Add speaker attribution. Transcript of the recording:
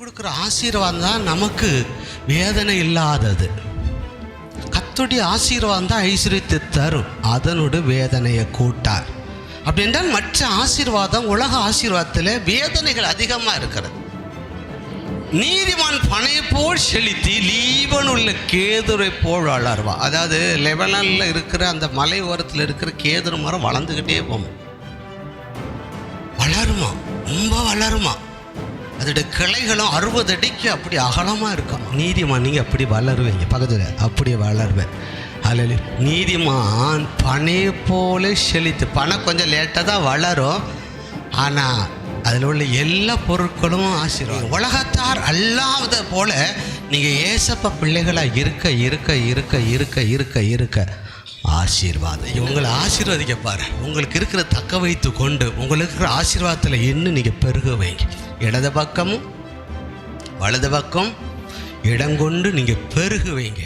Speaker 1: கொடுக்குற ஆசீர்வாதம் தான் நமக்கு வேதனை இல்லாதது. கத்துடைய ஆசீர்வாதம் தான் ஐஸ்வர்யத்தை தரும். அதனோட வேதனையை கூட்டார். அப்படின்றால் மற்ற ஆசீர்வாதம் உலக ஆசீர்வாதத்தில் வேதனைகள் அதிகமாக இருக்கிறது. நீதிமான் பனை போல் செலுத்தி லீவன் உள்ள கேதுரை போல் வளருவா. அதாவது லெபனானில் இருக்கிற அந்த மலை ஓரத்தில் இருக்கிற கேதுரு மரம் வளர்ந்துக்கிட்டே போகும். வளருமா? ரொம்ப வளருமா? அதோட கிளைகளும் அறுபது அடிக்கு அப்படி அகலமாக இருக்கும். நீதிமான் நீங்கள் அப்படி வளருவீங்க. பக்கத்தில் அப்படி வளருவேன். அதில் நீதிமான் பனை போல செழித்து பனை கொஞ்சம் லேட்டாக தான் வளரும். ஆனால் அதில் உள்ள எல்லா பொருட்களும் ஆசீர்வாதம். உலகத்தார் அல்லாத போல நீங்கள் ஏசப்ப பிள்ளைகளாக இருக்க இருக்க இருக்க இருக்க இருக்க இருக்க ஆசீர்வாதம். உங்களை ஆசீர்வதிக்க பாரு. உங்களுக்கு இருக்கிற தக்க வைத்து கொண்டு உங்களுக்கு இருக்கிற ஆசீர்வாதத்தில் இன்னும் நீங்கள் பெருக வைங்க. இடது பக்கமும் வலது பக்கம் இடங்கொண்டு நீங்கள் பெருகுவீங்க.